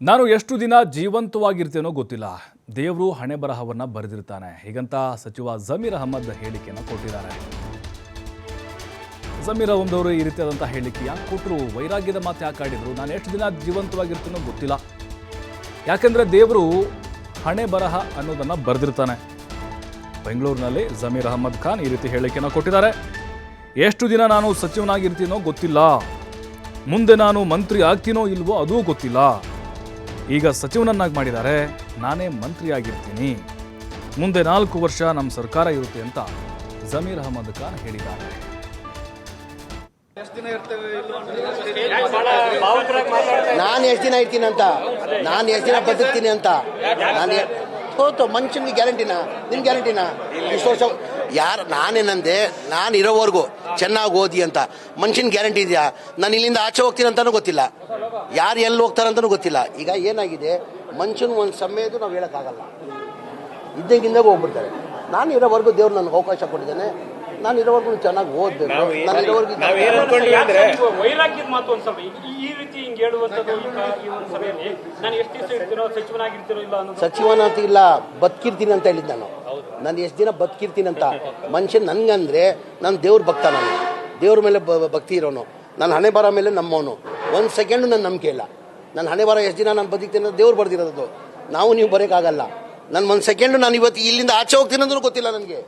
ನಾನು ಎಷ್ಟು ದಿನ ಜೀವಂತವಾಗಿರ್ತೇನೋ ಗೊತ್ತಿಲ್ಲ. ದೇವರು ಹಣೆ ಬರಹವನ್ನು ಬರೆದಿರ್ತಾನೆ. ಹೀಗಂತ ಸಚಿವ ಜಮೀರ್ ಅಹಮದ್ ಹೇಳಿಕೆಯನ್ನು ಕೊಟ್ಟಿದ್ದಾರೆ. ಜಮೀರ್ ಅಹಮದ್ ಅವರು ಈ ರೀತಿಯಾದಂಥ ಹೇಳಿಕೆ ಯಾಕೆ ಕೊಟ್ಟರು ವೈರಾಗ್ಯದ ಮಾತು ಯಾಕೆ ಆಡಿದ್ರು, ನಾನು ಎಷ್ಟು ದಿನ ಜೀವಂತವಾಗಿರ್ತೀನೋ ಗೊತ್ತಿಲ್ಲ. ಯಾಕಂದರೆ ದೇವರು ಹಣೆ ಬರಹ ಅನ್ನೋದನ್ನ ಬರೆದಿರ್ತಾನೆ. ಬೆಂಗಳೂರಿನಲ್ಲಿ ಜಮೀರ್ ಅಹಮದ್ ಖಾನ್ ಈ ರೀತಿ ಹೇಳಿಕೆಯನ್ನು ಕೊಟ್ಟಿದ್ದಾರೆ. ಎಷ್ಟು ದಿನ ನಾನು ಸಚಿವನಾಗಿರ್ತೀನೋ ಗೊತ್ತಿಲ್ಲ. ಮುಂದೆ ನಾನು ಮಂತ್ರಿ ಆಗ್ತೀನೋ ಇಲ್ವೋ ಅದೂ ಗೊತ್ತಿಲ್ಲ. ಈಗ ಸಚಿವನನ್ನಾಗಿ ಮಾಡಿದ್ದಾರೆ, ನಾನೇ ಮಂತ್ರಿಯಾಗಿರ್ತೀನಿ. ಮುಂದೆ ನಾಲ್ಕು ವರ್ಷ ನಮ್ಮ ಸರ್ಕಾರ ಇರುತ್ತೆ ಅಂತ ಜಮೀರ್ ಅಹಮದ್ ಖಾನ್ ಹೇಳಿದ್ದಾರೆ. ನಾನು ಎಷ್ಟು ದಿನ ಇರ್ತೀನಿ ಅಂತ? ನಾನು ಎಷ್ಟು ದಿನ ಬದುಕ್ತೀನಿ ಅಂತ? ನಾನು ಹೋತು, ಮನುಷ್ಯನಿಗೆ ಗ್ಯಾರಂಟಿನಾ ನಿಮ್ ಗ್ಯಾರಂಟಿನಾ ಇಷ್ಟು ವರ್ಷ ಯಾರು ನಾನೇನಂದೆ ನಾನು ಇರೋವರೆಗೂ ಚೆನ್ನಾಗಿ ಓದಿ ಅಂತ. ಮನುಷ್ಯನ ಗ್ಯಾರಂಟಿ ಇದೆಯಾ? ನಾನು ಇಲ್ಲಿಂದ ಆಚೆ ಹೋಗ್ತೀನಿ ಅಂತಾನೂ ಗೊತ್ತಿಲ್ಲ. ಯಾರು ಎಲ್ಲಿ ಹೋಗ್ತಾರೆ ಅಂತಾನೂ ಗೊತ್ತಿಲ್ಲ. ಈಗ ಏನಾಗಿದೆ? ಮನುಷ್ಯನ ಒಂದು ಸಮಯದ್ದು ನಾವು ಹೇಳೋಕ್ಕಾಗಲ್ಲ. ಇದ್ದಕ್ಕಿಂದ ಹೋಗ್ಬಿಡ್ತಾರೆ. ನಾನು ಇರೋವರೆಗೂ ದೇವ್ರು ನನಗೆ ಅವಕಾಶ ಕೊಟ್ಟಿದ್ದೇನೆ. ನಾನು ಇರೋವರೆಗೂ ಚೆನ್ನಾಗಿ ಓದ್ಬೇಕು. ನಾನು ಇರೋವರೆಗೂ ವೈರಾಗ್ಯದ ಮಾತು ಒಂದ್ ಸ್ವಲ್ಪ ಈ- ಈ ರೀತಿ ಹಿಂಗ್ ಹೇಳುವಂತದ್ದು ಈ ಒಂದು ಸಭೆಯಲ್ಲಿ ನಾನು ಎಷ್ಟು ದಿವಸ ಇರ್ತೀನೋ ಸಚಿವನಾಗಿರ್ತೀರೋ ಇಲ್ಲ ಅನ್ನೋದು ಸಚಿವನ ಅಂತ ಇಲ್ಲ ಬದುಕಿರ್ತೀನಿ ಅಂತ ಹೇಳಿದ್ದು ನಾನು. ನಾನು ಎಷ್ಟು ದಿನ ಬದುಕಿರ್ತೀನಂತ. ಮನುಷ್ಯ ಅಂದರೆ ನಾನು ದೇವ್ರ ಭಕ್ತ ನಾನು. ದೇವ್ರ ಮೇಲೆ ಭಕ್ತಿ ಇರೋನು. ನನ್ನ ಹಣೆ ಬರ ಮೇಲೆ ನಮ್ಮವನು. ಒಂದು ಸೆಕೆಂಡು ನನ್ನ ನಂಬಿಕೆ ಇಲ್ಲ. ನನ್ನ ಹಣೆ ಬರ ಎಷ್ಟು ದಿನ ನಾನು ಬದುಕ್ತೀನಿ ದೇವ್ರು ಬರ್ದಿರೋದು. ನಾವು ನೀವು ಬರೋಕ್ಕಾಗಲ್ಲ ನನ್ನ ಒಂದು ಸೆಕೆಂಡು ನಾನು ಇವತ್ತು ಇಲ್ಲಿಂದ ಆಚೆ ಹೋಗ್ತೀನಿ ಅಂದ್ರೂ ಗೊತ್ತಿಲ್ಲ ನನಗೆ.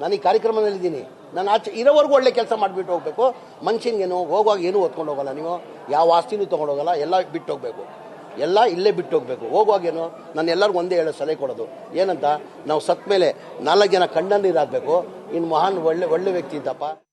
ನಾನು ಈ ಕಾರ್ಯಕ್ರಮದಲ್ಲಿದ್ದೀನಿ. ನಾನು ಆಚೆ ಇರೋವರೆಗೂ ಒಳ್ಳೆ ಕೆಲಸ ಮಾಡಿಬಿಟ್ಟು ಹೋಗಬೇಕು. ಮನುಷ್ಯನಿಗೇನು ಹೋಗುವಾಗ ಏನೂ ಹೊತ್ಕೊಂಡು ಹೋಗಲ್ಲ ನೀವು. ಯಾವ ಆಸ್ತಿನೂ ತೊಗೊಂಡು ಹೋಗಲ್ಲ. ಎಲ್ಲ ಬಿಟ್ಟು ಹೋಗಬೇಕು. ಎಲ್ಲ ಇಲ್ಲೇ ಬಿಟ್ಟು ಹೋಗಬೇಕು. ಹೋಗುವಾಗೇನು ನಾನು ಎಲ್ಲರಿಗೂ ಒಂದೇ ಹೇಳೋ ಸಲಹೆ ಕೊಡೋದು. ಏನಂತ? ನಾವು ಸತ್ತ ಮೇಲೆ ನಾಲ್ಕು ಜನ ಕಣ್ಣಲ್ಲಿ ಇನ್ನು ಮಹಾನ್ ಒಳ್ಳೆ ಒಳ್ಳೆ ವ್ಯಕ್ತಿ ಅಂತಪ್ಪ